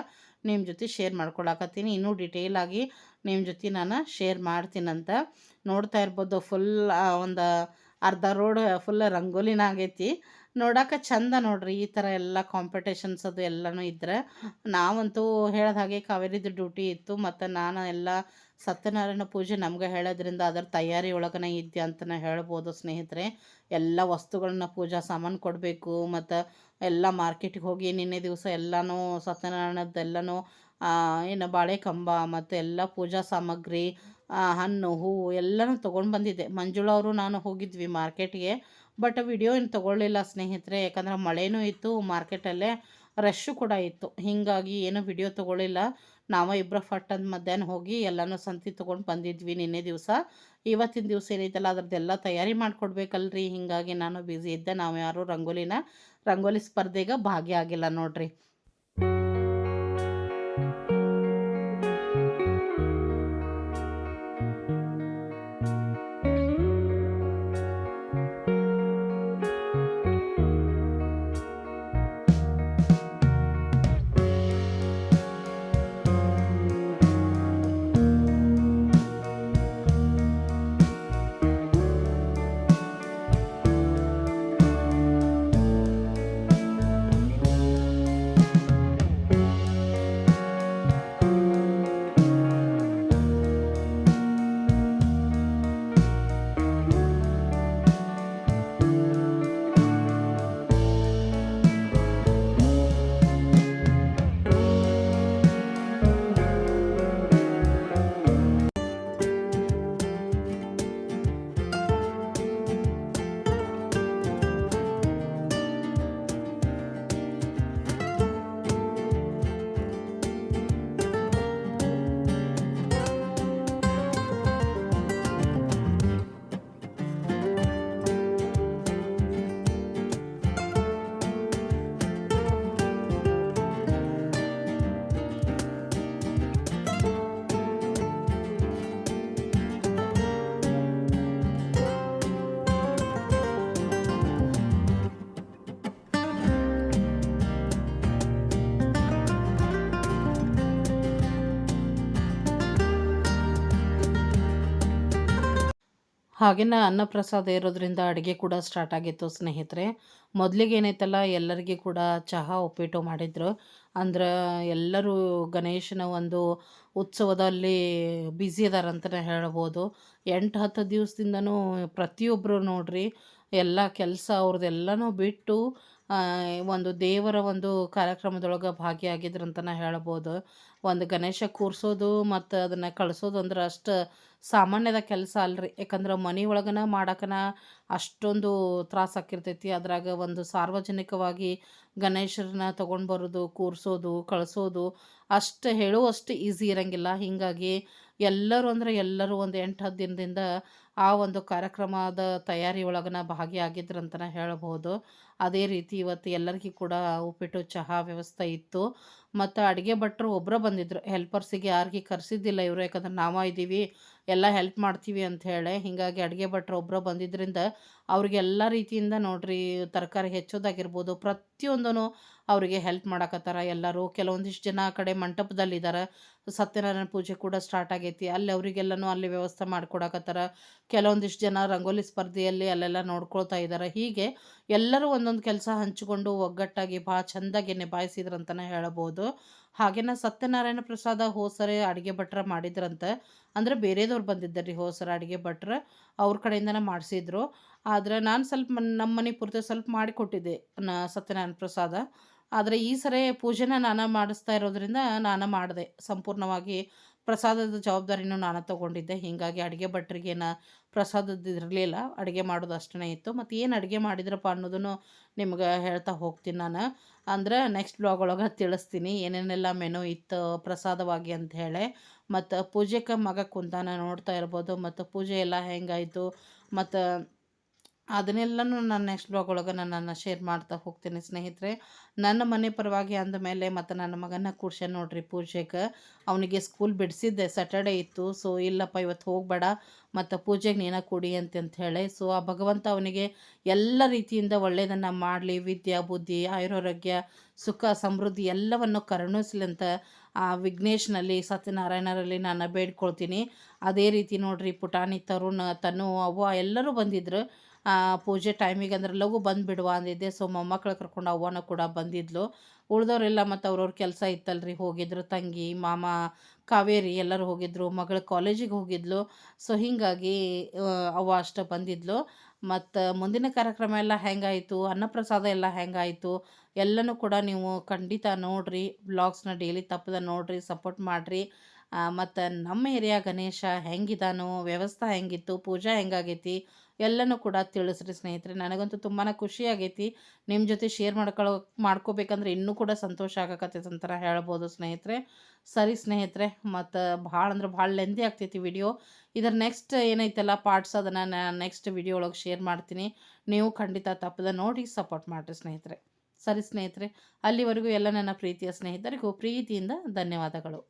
ನಿಮ್ಮ ಜೊತೆ ಶೇರ್ ಮಾಡ್ಕೊಳಕತ್ತೀನಿ. ಇನ್ನೂ ಡಿಟೇಲ್ ಆಗಿ ನಿಮ್ಮ ಜೊತೆ ನಾನು ಶೇರ್ ಮಾಡ್ತೀನಂತ ನೋಡ್ತಾ ಇರ್ಬೋದು. ಫುಲ್ ಒಂದು ಅರ್ಧ ರೋಡ್ ಫುಲ್ ರಂಗೋಲಿನ ಆಗೈತಿ. ನೋಡಕ್ಕೆ ಚಂದ ನೋಡ್ರಿ ಈ ಥರ ಎಲ್ಲ ಕಾಂಪಿಟೇಷನ್ಸ್ ಅದು ಎಲ್ಲನೂ ಇದ್ದರೆ ನಾವಂತೂ ಹೇಳ್ದ ಹಾಗೆ ಕಾವೇರಿದು ಡ್ಯೂಟಿ ಇತ್ತು, ಮತ್ತು ನಾನು ಎಲ್ಲ ಸತ್ಯನಾರಾಯಣ ಪೂಜೆ ನಮ್ಗೆ ಹೇಳೋದ್ರಿಂದ ಅದರ ತಯಾರಿ ಒಳಗನೆ ಇದ್ದೆ ಅಂತಲೇ ಹೇಳ್ಬೋದು ಸ್ನೇಹಿತರೆ. ಎಲ್ಲ ವಸ್ತುಗಳನ್ನ ಪೂಜಾ ಸಾಮಾನು ಕೊಡಬೇಕು, ಮತ್ತು ಎಲ್ಲ ಮಾರ್ಕೆಟಿಗೆ ಹೋಗಿ ನಿನ್ನೆ ದಿವಸ ಎಲ್ಲನೂ ಸತ್ಯನಾರಾಯಣದ್ದೆಲ್ಲನೂ ಏನು ಬಾಳೆ ಕಂಬ ಮತ್ತು ಎಲ್ಲ ಪೂಜಾ ಸಾಮಗ್ರಿ ಹಣ್ಣು, ಹೂವು ಎಲ್ಲನೂ ತೊಗೊಂಡು ಬಂದಿದ್ದೆ. ಮಂಜುಳವರು ನಾನು ಹೋಗಿದ್ವಿ ಮಾರ್ಕೆಟ್ಗೆ ಬಟ್ ವಿಡಿಯೋ ಏನು ತೊಗೊಳ್ಳಿಲ್ಲ ಸ್ನೇಹಿತರೆ, ಯಾಕಂದ್ರೆ ಮಳೆನೂ ಇತ್ತು, ಮಾರ್ಕೆಟಲ್ಲೇ ರಶ್ಶು ಕೂಡ ಇತ್ತು. ಹೀಗಾಗಿ ಏನು ವಿಡಿಯೋ ತೊಗೊಳ್ಳಿಲ್ಲ. ನಾವು ಇಬ್ಬರು ಫಟ್ ಅಂತ ಮಧ್ಯಾಹ್ನ ಹೋಗಿ ಎಲ್ಲನೂ ಸಂತಿ ತೊಗೊಂಡು ಬಂದಿದ್ವಿ ನಿನ್ನೆ ದಿವಸ. ಇವತ್ತಿನ ದಿವಸ ಏನೈತಲ್ಲ, ಅದ್ರದ್ದೆಲ್ಲ ತಯಾರಿ ಮಾಡಿಕೊಡ್ಬೇಕಲ್ರಿ. ಹೀಗಾಗಿ ನಾನು ಬ್ಯುಸಿ ಇದ್ದೆ, ನಾವು ಯಾರು ರಂಗೋಲಿನ, ರಂಗೋಲಿ ಸ್ಪರ್ಧೆಗೆ ಭಾಗಿಯಾಗಿಲ್ಲ ನೋಡ್ರಿ. ಹಾಗೆನ ಅನ್ನಪ್ರಸಾದ ಇರೋದ್ರಿಂದ ಅಡುಗೆ ಕೂಡ ಸ್ಟಾರ್ಟ್ ಆಗಿತ್ತು ಸ್ನೇಹಿತರೆ. ಮೊದಲಿಗೆ ಏನೈತಲ್ಲ ಎಲ್ಲರಿಗೆ ಕೂಡ ಚಹಾ ಉಪ್ಪಿಟ್ಟು ಮಾಡಿದ್ರು. ಅಂದ್ರೆ ಎಲ್ಲರೂ ಗಣೇಶನ ಒಂದು ಉತ್ಸವದಲ್ಲಿ ಬ್ಯುಸಿ ಅದಾರಂತಲೇ ಹೇಳ್ಬೋದು. ಎಂಟು, ಹತ್ತು ದಿವಸದಿಂದನೂ ಪ್ರತಿಯೊಬ್ಬರು ನೋಡ್ರಿ, ಎಲ್ಲ ಕೆಲಸ ಅವ್ರದ್ದೆಲ್ಲನೂ ಬಿಟ್ಟು ಒಂದು ದೇವರ ಒಂದು ಕಾರ್ಯಕ್ರಮದೊಳಗೆ ಭಾಗಿಯಾಗಿದ್ರಂತನೇ ಹೇಳ್ಬೋದು. ಒಂದು ಗಣೇಶ ಕೂರಿಸೋದು ಮತ್ತು ಅದನ್ನು ಕಳಿಸೋದು ಅಂದ್ರೆ ಅಷ್ಟು ಸಾಮಾನ್ಯದ ಕೆಲಸ ಅಲ್ರಿ. ಯಾಕಂದ್ರೆ ಮನೆ ಒಳಗನ ಮಾಡಕನ ಅಷ್ಟೊಂದು ತ್ರಾಸ ಆಕಿರ್ತೈತಿ. ಅದ್ರಾಗ ಒಂದು ಸಾರ್ವಜನಿಕವಾಗಿ ಗಣೇಶರನ್ನ ತೊಗೊಂಡು ಬರೋದು, ಕೂರಿಸೋದು, ಕಳಿಸೋದು ಅಷ್ಟು ಹೇಳುವಷ್ಟು ಈಸಿ ಇರಂಗಿಲ್ಲ. ಹೀಗಾಗಿ ಎಲ್ಲರೂ ಅಂದರೆ ಎಲ್ಲರೂ ಒಂದು ಎಂಟು ಹತ್ತು ದಿನದಿಂದ ಆ ಒಂದು ಕಾರ್ಯಕ್ರಮದ ತಯಾರಿ ಒಳಗನ ಭಾಗಿಯಾಗಿದ್ರಂತನೇ ಹೇಳ್ಬೋದು. ಅದೇ ರೀತಿ ಇವತ್ತು ಎಲ್ಲರಿಗೂ ಕೂಡ ಉಪ್ಪಿಟ್ಟು, ಚಹಾ ವ್ಯವಸ್ಥೆ ಇತ್ತು. ಮತ್ತು ಅಡುಗೆ ಭಟ್ರು ಒಬ್ಬರು ಬಂದಿದ್ದರು ಹೆಲ್ಪರ್ಸಿಗೆ ಯಾರಿಗೆ ಕರೆಸಿದ್ದಿಲ್ಲ ಇವರು, ಯಾಕಂದ್ರೆ ನಾವ ಇದ್ದೀವಿ. ಎಲ್ಲ ಹೆಲ್ಪ್ ಮಾಡ್ತೀವಿ ಅಂತ ಹೇಳಿ. ಹೀಗಾಗಿ ಅಡುಗೆ ಭಟ್ರು ಒಬ್ಬರು ಬಂದಿದ್ದರಿಂದ ಅವ್ರಿಗೆಲ್ಲ ರೀತಿಯಿಂದ ನೋಡಿರಿ ತರಕಾರಿ ಹೆಚ್ಚೋದಾಗಿರ್ಬೋದು ಪ್ರತಿಯೊಂದೂ ಅವರಿಗೆ ಹೆಲ್ಪ್ ಮಾಡಕತ್ತಾರ ಎಲ್ಲರೂ. ಕೆಲವೊಂದಿಷ್ಟು ಜನ ಆ ಕಡೆ ಮಂಟಪದಲ್ಲಿದ್ದಾರೆ ಸತ್ಯನಾರಾಯಣ ಪೂಜೆ ಕೂಡ ಸ್ಟಾರ್ಟ್ ಆಗೈತಿ. ಅಲ್ಲಿ ಅವರಿಗೆಲ್ಲನೂ ಅಲ್ಲಿ ವ್ಯವಸ್ಥೆ ಮಾಡಿಕೊಡಕತ್ತಾರ. ಕೆಲವೊಂದಿಷ್ಟು ಜನ ರಂಗೋಲಿ ಸ್ಪರ್ಧೆಯಲ್ಲಿ ಅಲ್ಲೆಲ್ಲ ನೋಡ್ಕೊಳ್ತಾ ಇದ್ದಾರೆ ಹೀಗೆ ಎಲ್ಲರೂ ಒಂದೊಂದು ಕೆಲಸ ಹಂಚಿಕೊಂಡು ಒಗ್ಗಟ್ಟಾಗಿ ಭಾಳ ಚೆಂದಾಗಿ ನಿಭಾಯಿಸಿದ್ರಂತಲೇ ಹೇಳ್ಬೋದು. ಹಾಗೇನ ಸತ್ಯನಾರಾಯಣ ಪ್ರಸಾದ ಹೋಸರೆ ಅಡುಗೆ ಭಟ್ರ ಮಾಡಿದ್ರಂತೆ. ಅಂದರೆ ಬೇರೆದವ್ರು ಬಂದಿದ್ದಾರೆ ಹೋಸರ ಅಡುಗೆ ಭಟ್ರ, ಅವ್ರ ಕಡೆಯಿಂದನೇ ಮಾಡಿಸಿದ್ರು. ಆದರೆ ನಾನು ಸ್ವಲ್ಪ ನಮ್ಮ ಮನೆ ಪೂರ್ತಿ ಸ್ವಲ್ಪ ಮಾಡಿಕೊಟ್ಟಿದ್ದೆ ನಾ, ಸತ್ಯನಾರಾಯಣ ಪ್ರಸಾದ. ಆದರೆ ಈ ಸರಿ ಪೂಜೆನ ನಾನು ಮಾಡಿಸ್ತಾ ಇರೋದ್ರಿಂದ ನಾನು ಮಾಡಿದೆ. ಸಂಪೂರ್ಣವಾಗಿ ಪ್ರಸಾದದ ಜವಾಬ್ದಾರಿನೂ ನಾನು ತೊಗೊಂಡಿದ್ದೆ. ಹೀಗಾಗಿ ಅಡುಗೆ ಭಟ್ರಿಗೇನು ಪ್ರಸಾದದ್ದು ಇರಲಿಲ್ಲ. ಅಡುಗೆ ಮಾಡೋದು ಅಷ್ಟೇ ಇತ್ತು. ಮತ್ತು ಏನು ಅಡುಗೆ ಮಾಡಿದ್ರಪ್ಪ ಅನ್ನೋದನ್ನು ನಿಮ್ಗೆ ಹೇಳ್ತಾ ಹೋಗ್ತೀನಿ ನಾನು. ಅಂದ್ರೆ ನೆಕ್ಸ್ಟ್ ಬ್ಲಾಗ್ ಒಳಗೆ ತಿಳಿಸ್ತೀನಿ. ಏನೇನೆಲ್ಲ ಮೆನು ಇತ್ತು, ಪ್ರಸಾದವಾಗಿ ಅಂತ ಹೇಳಿ. ಮತ್ತು ಪೂಜೆಗೆ ಮಗ ಕುಂತಾನ ನೋಡ್ತಾ ಇರ್ಬೋದು. ಮತ್ತು ಪೂಜೆ ಎಲ್ಲ ಹೆಂಗಾಯಿತು. ಮತ್ತು ಅದನ್ನೆಲ್ಲನೂ ನಾನು ನೆಕ್ಸ್ಟ್ ಬ್ಲಾಗ್ ಒಳಗೆ ನಾನು ಶೇರ್ ಮಾಡ್ತಾ ಹೋಗ್ತೀನಿ ಸ್ನೇಹಿತರೆ. ನನ್ನ ಮನೆ ಪರವಾಗಿ ಅಂದಮೇಲೆ ಮತ್ತು ನನ್ನ ಮಗನ ಕೂರ್ಸ ನೋಡ್ರಿ ಪೂಜೆಗೆ. ಅವನಿಗೆ ಸ್ಕೂಲ್ ಬಿಡಿಸಿದ್ದೆ ಸ್ಯಾಟರ್ಡೆ ಇತ್ತು. ಸೊ ಇಲ್ಲಪ್ಪ ಇವತ್ತು ಹೋಗಬೇಡ. ಮತ್ತು ಪೂಜೆಗೆ ನೀನ ಕೊಡಿ ಅಂತ ಹೇಳಿ. ಸೊ ಆ ಭಗವಂತ ಅವನಿಗೆ ಎಲ್ಲ ರೀತಿಯಿಂದ ಒಳ್ಳೆಯದನ್ನು ಮಾಡಲಿ. ವಿದ್ಯಾ, ಬುದ್ಧಿ, ಆಯುರಾರೋಗ್ಯ, ಸುಖ, ಸಮೃದ್ಧಿ ಎಲ್ಲವನ್ನು ಕರುಣಿಸಲಿ ಅಂತ ಆ ವಿಘ್ನೇಶ್ನಲ್ಲಿ, ಸತ್ಯನಾರಾಯಣರಲ್ಲಿ ನಾನು ಬೇಡ್ಕೊಳ್ತೀನಿ. ಅದೇ ರೀತಿ ನೋಡ್ರಿ ಪುಟಾಣಿ, ತರುಣ್, ತನು ಅವು ಎಲ್ಲರೂ ಬಂದಿದ್ದರು ಪೂಜೆ ಟೈಮಿಗೆ ಅಂದ್ರೆ ಲಘು ಬಂದುಬಿಡುವ ಅಂದಿದ್ದೆ. ಸೊ ಮೊಮ್ಮಕ್ಳು ಕರ್ಕೊಂಡು ಅವ್ವನ ಕೂಡ ಬಂದಿದ್ಲು. ಉಳ್ದವರೆಲ್ಲ ಮತ್ತು ಅವ್ರವ್ರ ಕೆಲಸ ಇತ್ತಲ್ರಿ. ಹೋಗಿದ್ರು ತಂಗಿ, ಮಾಮ, ಕಾವೇರಿ ಎಲ್ಲರೂ ಹೋಗಿದ್ರು. ಮಗಳು ಕಾಲೇಜಿಗೆ ಹೋಗಿದ್ಲು. ಸೊ ಹೀಗಾಗಿ ಅವ್ವ ಅಷ್ಟು ಬಂದಿದ್ಲು. ಮತ್ತು ಮುಂದಿನ ಕಾರ್ಯಕ್ರಮ ಎಲ್ಲ ಹೆಂಗಾಯಿತು? ಅನ್ನಪ್ರಸಾದ ಎಲ್ಲ ಹೆಂಗಾಯಿತು? ಎಲ್ಲನೂ ಕೂಡ ನೀವು ಖಂಡಿತ ನೋಡಿರಿ. ಬ್ಲಾಗ್ಸ್ನ ಡೈಲಿ ತಪ್ಪದ ನೋಡಿರಿ ಸಪೋರ್ಟ್ ಮಾಡಿರಿ. ಮತ್ತು ನಮ್ಮ ಏರಿಯಾ ಗಣೇಶ ಹೆಂಗಿದಾನೋ, ವ್ಯವಸ್ಥೆ ಹೆಂಗಿತ್ತು, ಪೂಜಾ ಹೆಂಗಾಗೈತಿ? ಎಲ್ಲನೂ ಕೂಡ ತಿಳಿಸ್ರಿ ಸ್ನೇಹಿತರೆ. ನನಗಂತೂ ತುಂಬಾ ಖುಷಿ ಆಗೈತಿ ನಿಮ್ಮ ಜೊತೆ ಶೇರ್ ಮಾಡ್ಕೊಳ್ಳೋ ಮಾಡ್ಕೋಬೇಕಂದ್ರೆ ಇನ್ನೂ ಕೂಡ ಸಂತೋಷ ಆಗಕತ್ತೈತೆ ಅಂತಾರೆ ಹೇಳ್ಬೋದು ಸ್ನೇಹಿತರೆ. ಸರಿ ಸ್ನೇಹಿತರೆ, ಮತ್ತು ಭಾಳ ಅಂದ್ರೆ ಭಾಳ ಲೆಂದಿ ಆಗ್ತೈತಿ ವಿಡಿಯೋ ಇದರ ನೆಕ್ಸ್ಟ್ ಏನೈತಲ್ಲ ಪಾರ್ಟ್ಸ್ ಅದನ್ನು ನಾನು ನೆಕ್ಸ್ಟ್ ವಿಡಿಯೋ ಒಳಗೆ ಶೇರ್ ಮಾಡ್ತೀನಿ. ನೀವು ಖಂಡಿತ ತಪ್ಪದ ನೋಡಿ ಸಪೋರ್ಟ್ ಮಾಡಿರಿ ಸ್ನೇಹಿತರೆ. ಸರಿ ಸ್ನೇಹಿತರೆ, ಅಲ್ಲಿವರೆಗೂ ಎಲ್ಲ ನನ್ನ ಪ್ರೀತಿಯ ಸ್ನೇಹಿತರಿಗೂ ಪ್ರೀತಿಯಿಂದ ಧನ್ಯವಾದಗಳು.